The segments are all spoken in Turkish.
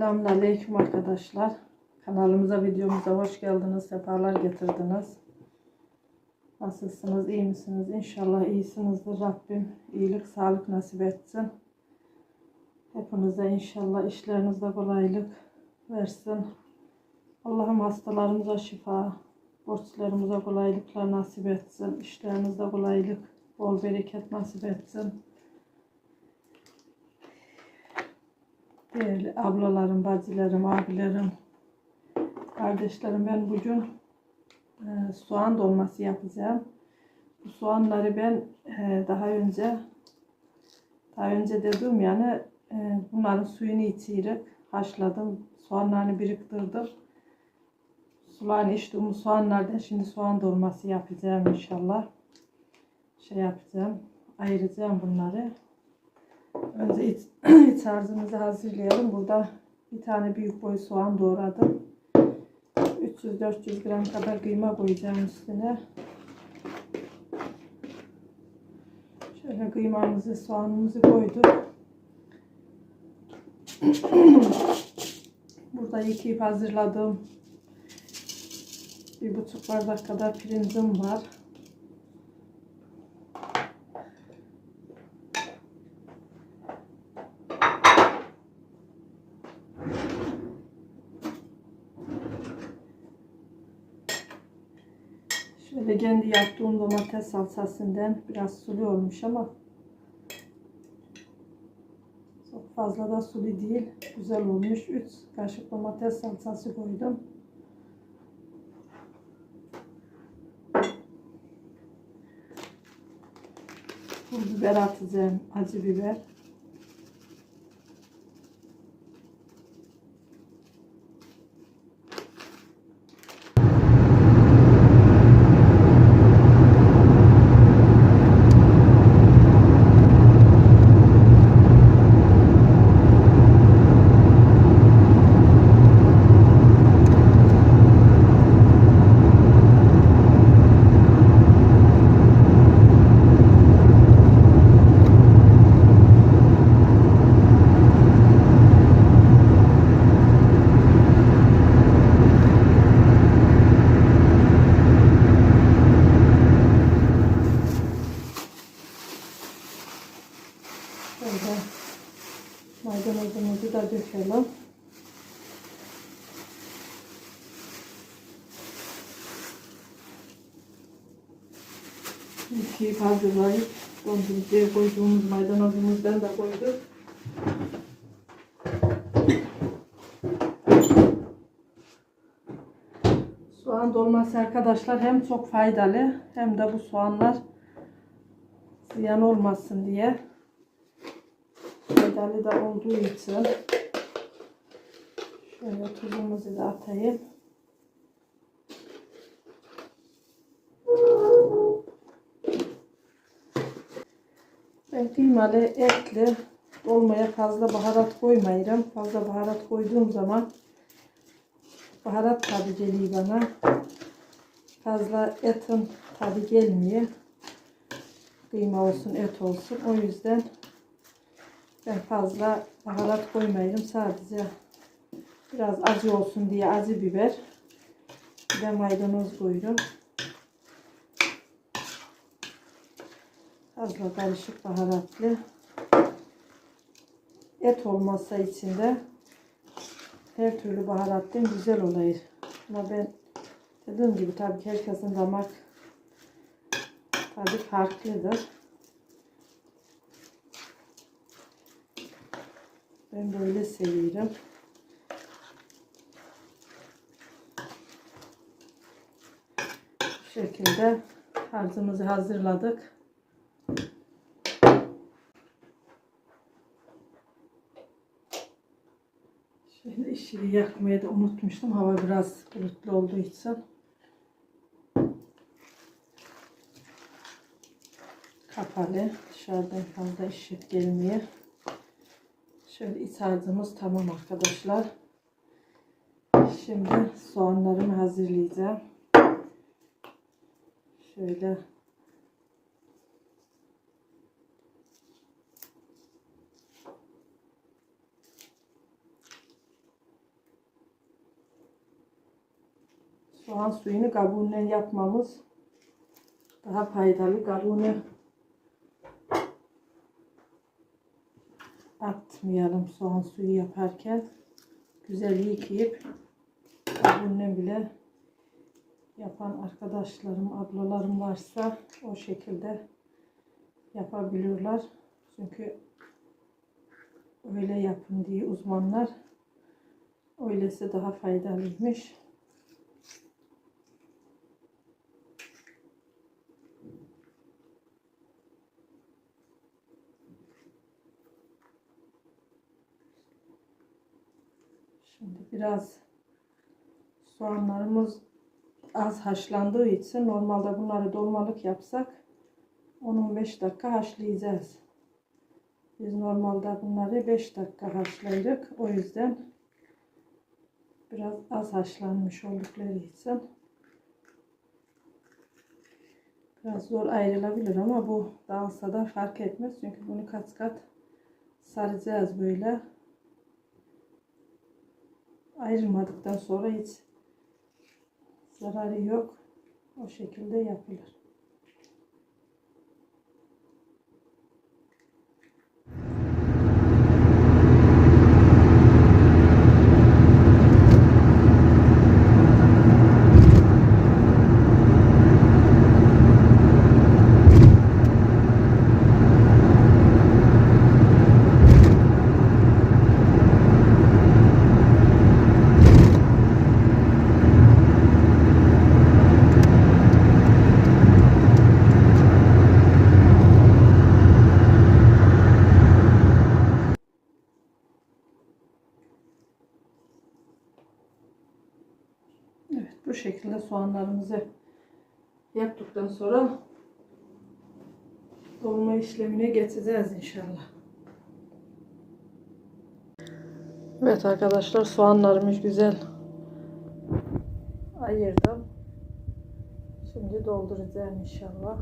Selamünaleyküm arkadaşlar. Kanalımıza, videomuza hoş geldiniz. Sefalar getirdiniz. Nasılsınız? iyi misiniz? İnşallah iyisinizdir. Rabbim iyilik, sağlık nasip etsin. Hepinize inşallah işlerinizde kolaylık versin. Allah'ım hastalarımıza şifa, borçlarımıza kolaylıklar nasip etsin. İşlerinizde kolaylık, bol bereket nasip etsin. Değerli ablalarım, bacılarım, abilerim, kardeşlerim ben bugün e, soğan dolması yapacağım. Bu soğanları ben e, daha önce daha önce dedim yani e, bunların suyunu içirip haşladım. Soğanlarını biriktirdim. Sularını içtiğim soğanlardan şimdi soğan dolması yapacağım inşallah. Şey yapacağım. Ayıracağım bunları. Önce iç, iç harcımızı hazırlayalım. Burada bir tane büyük boy soğan doğradım. 300-400 gram kadar kıyma koyacağım üstüne. Şöyle kıymamızı, soğanımızı koyduk. Burada yıkayıp hazırladığım bir buçuk bardak kadar pirincim var. Şöyle kendi yaptığım domates salçasından biraz sulu olmuş ama çok fazla da sulu değil. Güzel olmuş. 3 kaşık domates salçası koydum. Pul biber atacağım. Acı biber. Şöyle maydanozumuzu da dökelim. Hazırlayıp dondurucuya koyduğumuz maydanozumuzdan da koyduk. Soğan dolması arkadaşlar hem çok faydalı hem de bu soğanlar ziyan olmasın diye faydalı da olduğu için şöyle tuzumuzu da atayım. Ben kıymalı etli dolmaya fazla baharat koymayırım. Fazla baharat koyduğum zaman baharat tadı geliyor bana. Fazla etin tadı gelmiyor. Kıyma olsun, et olsun. O yüzden ben fazla baharat koymayayım. Sadece biraz acı olsun diye acı biber. De maydanoz koydum. Fazla karışık baharatlı. Et olmasa içinde her türlü baharattan güzel oluyor. Ama ben dediğim gibi tabii ki herkesin damak tadı farklıdır. Ben böyle seviyorum. Bu şekilde harcımızı hazırladık. Şöyle işini yakmayı da unutmuştum. Hava biraz bulutlu olduğu için. Kapalı. Dışarıdan fazla ışık gelmiyor. Şöyle iç harcımız tamam arkadaşlar. Şimdi soğanlarımı hazırlayacağım. Şöyle soğan suyunu kabuğundan yapmamız daha faydalı. Kabuğunu atmayalım soğan suyu yaparken. Güzel yıkayıp kabuğundan bile yapan arkadaşlarım, ablalarım varsa o şekilde yapabiliyorlar. Çünkü öyle yapın diye uzmanlar öylesi daha faydalıymış. Şimdi biraz soğanlarımız az haşlandığı için normalde bunları dolmalık yapsak 10-15 dakika haşlayacağız. Biz normalde bunları 5 dakika haşlayırız. O yüzden biraz az haşlanmış oldukları için biraz zor ayrılabilir ama bu dağılsa da fark etmez. Çünkü bunu kat kat saracağız böyle. Ayrılmadıktan sonra hiç zararı yok. O şekilde yapılır. Evet bu şekilde soğanlarımızı yaptıktan sonra dolma işlemine geçeceğiz inşallah. Evet arkadaşlar soğanlarımız güzel ayırdım. Şimdi dolduracağım inşallah.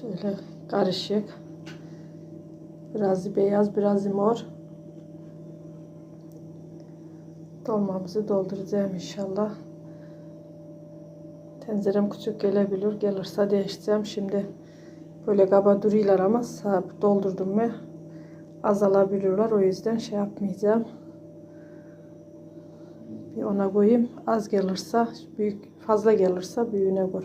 Şöyle karışık. Biraz beyaz, biraz mor. Dolmamızı dolduracağım inşallah. Tencerem küçük gelebilir. Gelirse değiştireceğim. Şimdi böyle kaba duruyorlar ama sağ- doldurdum mu azalabiliyorlar. O yüzden şey yapmayacağım. Bir ona koyayım. Az gelirse, büyük fazla gelirse büyüğüne koy.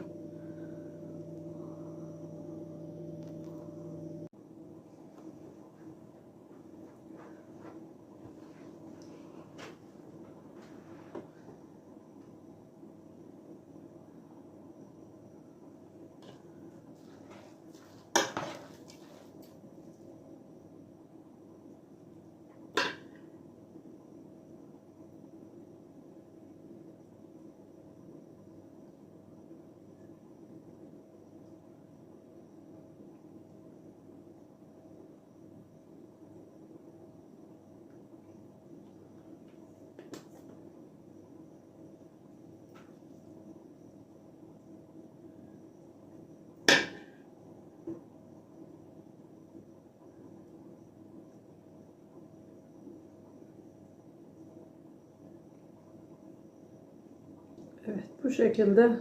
Evet bu şekilde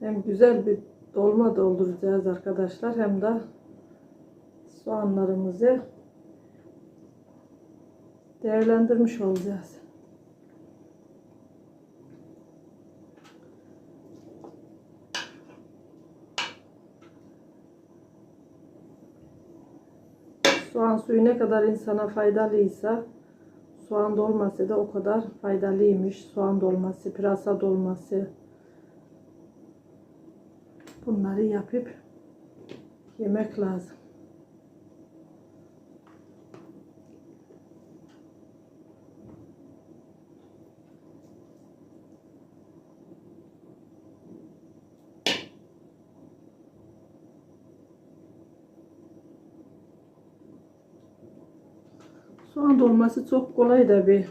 hem güzel bir dolma dolduracağız arkadaşlar hem de soğanlarımızı değerlendirmiş olacağız. Soğan suyu ne kadar insana faydalıysa soğan dolması da o kadar faydalıymış. Soğan dolması, pırasa dolması. Bunları yapıp yemek lazım. Soğan dolması çok kolay da bir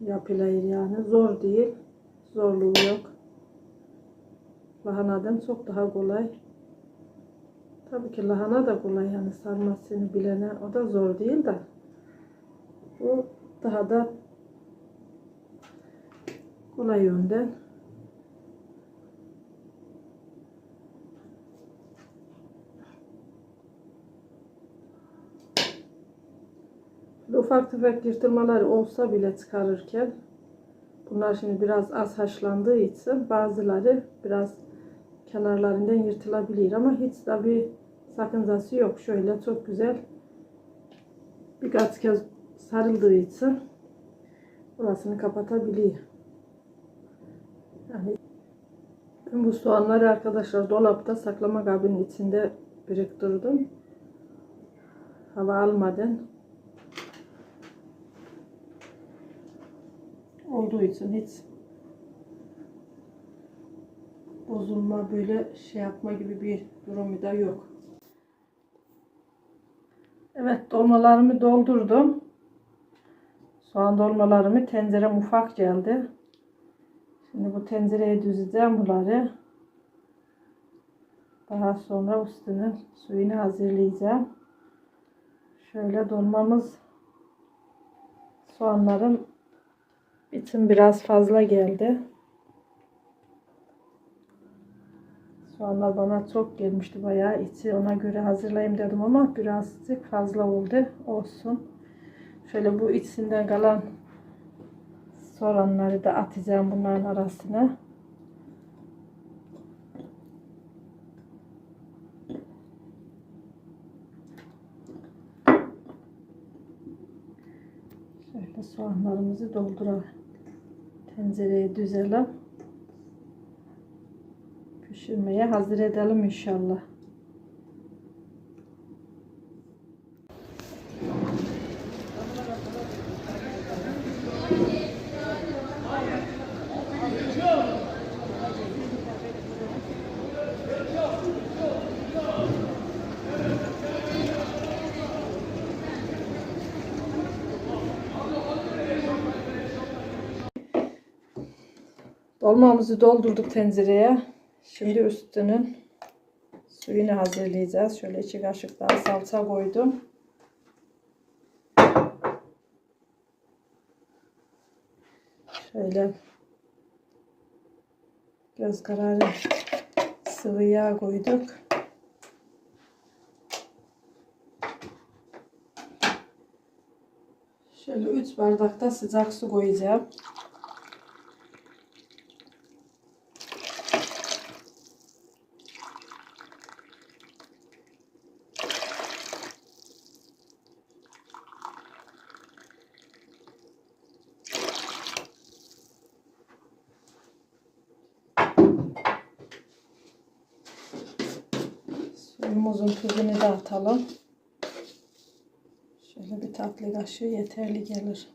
yapılır yani. Zor değil. Zorluğu yok. Lahanadan çok daha kolay. Tabii ki lahana da kolay yani sarmasını bilene o da zor değil de. Bu daha da kolay yönden. Böyle ufak tefek yırtılmaları olsa bile çıkarırken bunlar şimdi biraz az haşlandığı için bazıları biraz kenarlarından yırtılabilir ama hiç bir sakıncası yok. Şöyle çok güzel birkaç kez sarıldığı için burasını kapatabiliyor. Yani bu soğanları arkadaşlar dolapta saklama kabinin içinde biriktirdim. Hava almadan olduğu için hiç bozulma böyle şey yapma gibi bir durumu da yok. Evet dolmalarımı doldurdum. Soğan dolmalarımı tencerem ufak geldi. Şimdi bu tencereye düzeceğim bunları. Daha sonra üstünün suyunu hazırlayacağım. Şöyle dolmamız soğanların için biraz fazla geldi. Soğanlar bana çok gelmişti bayağı içi ona göre hazırlayayım dedim ama birazcık fazla oldu olsun. Şöyle bu içinden kalan soğanları da atacağım bunların arasına. Şöyle soğanlarımızı dolduralım. Tencereye düzelim. Pişirmeye hazır edelim inşallah. Dolmamızı doldurduk tencereye. Şimdi üstünün suyunu hazırlayacağız. Şöyle iki kaşık daha salça koydum. Şöyle göz kararı sıvı yağ koyduk. Şöyle 3 bardakta sıcak su koyacağım. Suyumuzun tuzunu da atalım. Şöyle bir tatlı kaşığı yeterli gelir.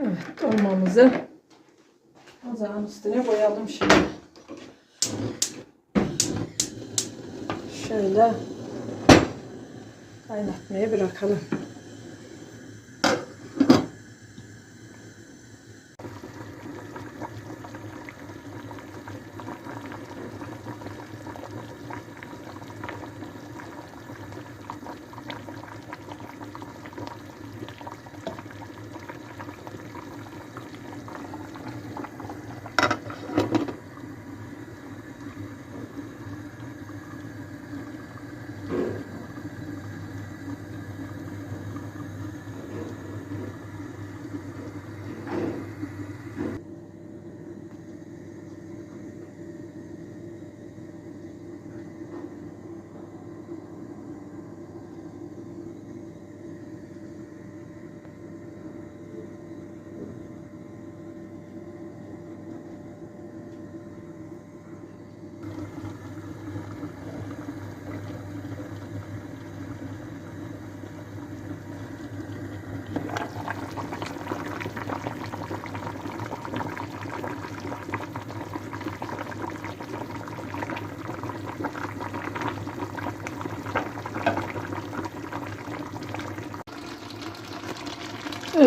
Evet, dolmamızı ocağın üstüne koyalım şimdi. Şöyle kaynatmaya bırakalım.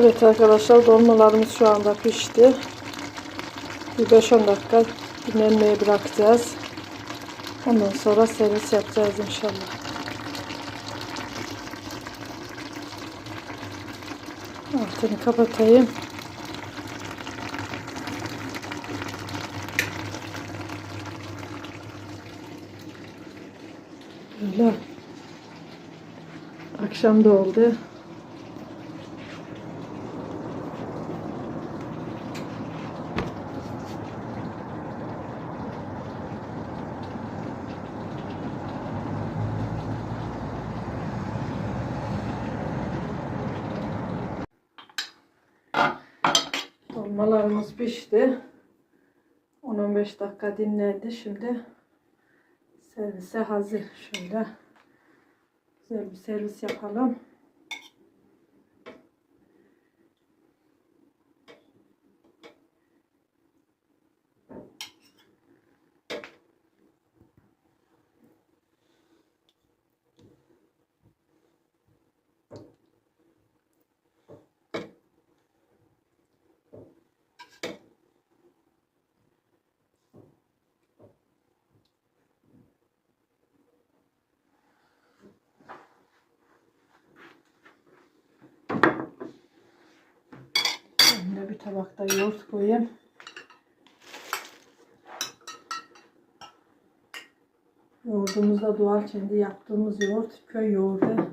Evet arkadaşlar dolmalarımız şu anda pişti. Bir 5-10 dakika dinlenmeye bırakacağız. Ondan sonra servis yapacağız inşallah. Altını kapatayım. Öyle. Akşam da oldu. Dolmalarımız pişti. 10-15 dakika dinlendi. Şimdi servise hazır. Şöyle güzel bir servis yapalım. Bir tabakta yoğurt koyayım. Yoğurdumuz da doğal kendi yaptığımız yoğurt. Köy yoğurdu.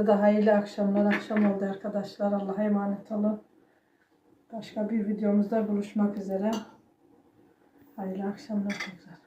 Sizlere de hayırlı akşamlar. Akşam oldu arkadaşlar. Allah'a emanet olun. Başka bir videomuzda buluşmak üzere. Hayırlı akşamlar tekrar.